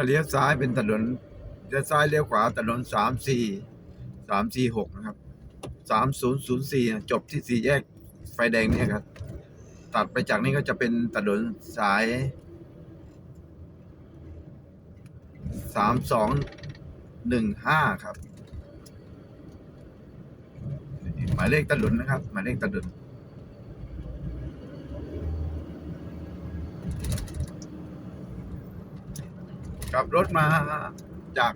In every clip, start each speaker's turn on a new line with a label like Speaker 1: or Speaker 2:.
Speaker 1: ถ้าเลี้ยวซ้ายเป็นถนนเลี้ยวซ้ายเลี้ยวขวาถนนสามสี่สามสี่หกนะครับสามศูนย์ศูนย์สี่จบที่สี่แยกไฟแดงเนี่ยครับ ตัดไปจากนี้ก็จะเป็นถนนสายสามสองหนึ่งห้าครับ หมายเลขถนนนะครับ หมายเลขถนน ขับรถมาจาก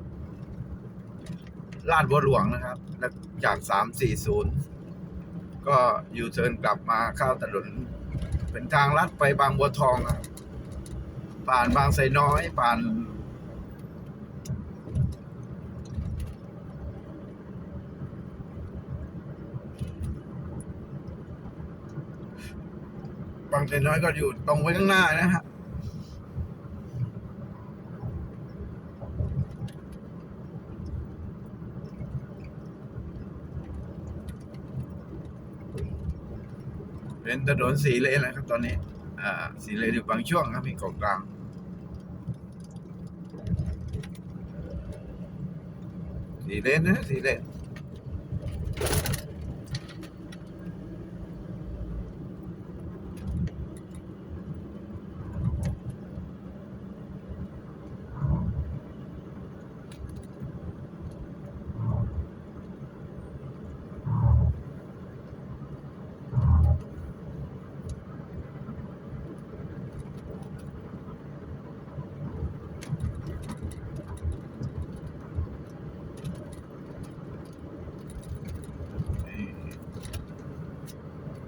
Speaker 1: ลาดบัวหลวงนะครับแล้วจากสามสี่ศูนย์ก็ยูเทิร์นกลับมาเข้าถนนเป็นทางลัดไปบางบัวทองครับผ่านบางไทรน้อย ผ่าน บางไทรน้อยก็อยู่ตรงไปข้างหน้านะฮะ เป็นถนนสีเลนนะครับตอนนี้ อ่าสีเลนอยู่บางช่วงครับมีเกาะกลางสีเลนนะสีเลน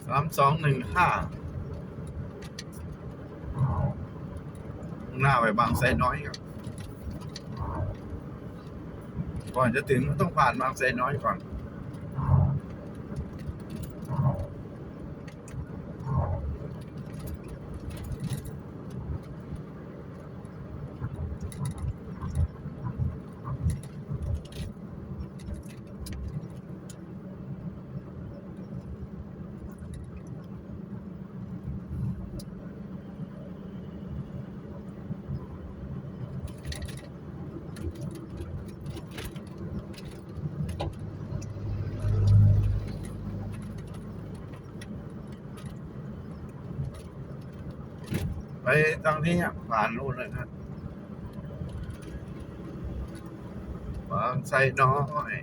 Speaker 1: สามสองหนึ่งห้าหน้าไปบางไซน้อยครับก่อนจะถึงก็ต้องผ่านบางไซน้อยก่อน ไปทางนี้ผ่านนู่นเลยนะบางไซน้อย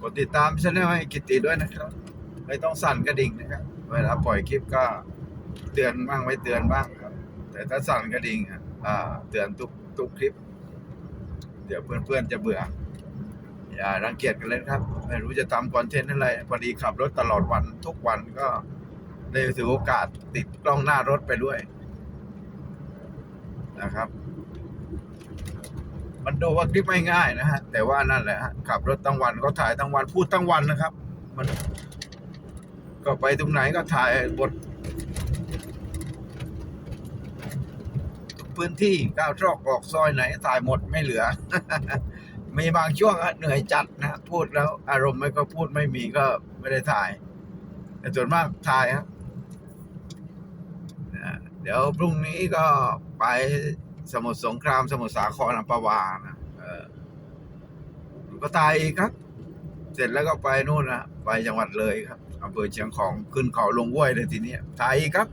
Speaker 1: กดติดตามช่องให้กิตติด้วยนะครับ ไม่ต้องสั่นกระดิ่งนะครับ เวลาปล่อยคลิปก็เตือนบ้างไม่เตือนบ้างครับ แต่ถ้าสั่นกระดิ่งอะอ่าเตือนทุกทุกคลิป เดี๋ยวเพื่อนๆจะเบื่อ อย่ารังเกียจกันเลยครับ ไม่รู้จะทำคอนเทนต์อะไรพอดีขับรถตลอดวันทุกวันก็ได้ถือโอกาสติดกล้องหน้ารถไปด้วยนะครับ มันดูว่าคลิปไม่ง่ายนะฮะ แต่ว่านั่นแหละฮะขับรถทั้งวันก็ถ่ายทั้งวันพูดทั้งวันนะครับ มัน ก็ไปตรงไหนก็ถ่ายบทพื้นที่ก้าวตรอกออกซอยไหนถ่ายหมดไม่เหลือ มีบางช่วงเหนื่อยจัดนะพูดแล้วอารมณ์ไม่ก็พูดไม่มีก็ไม่ได้ถ่าย แต่ส่วนมากถ่ายครับนะเดี๋ยวพรุ่งนี้ก็ไปสมุทรสงครามสมุทรสาครอัมพวานะเออก็ถ่ายอีกครับ เสร็จแล้วก็ไปนู่นนะไปจังหวัดเลยครับอำเภอเชียงของขึ้นเขาลงห้วยเลยทีนี้ถ่ายอีกครับ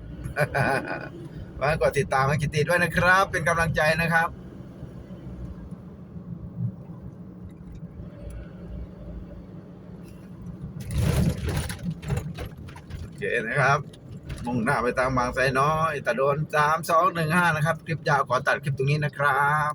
Speaker 1: ไว้กดติดตามให้กิตติด้วยนะครับ เป็นกำลังใจนะครับ เคนะครับ มุ่งหน้าไปทางบางไซน้อยแต่โดนสามสองหนึ่งห้านะครับ คลิปยาวขอตัดคลิปตรงนี้นะครับ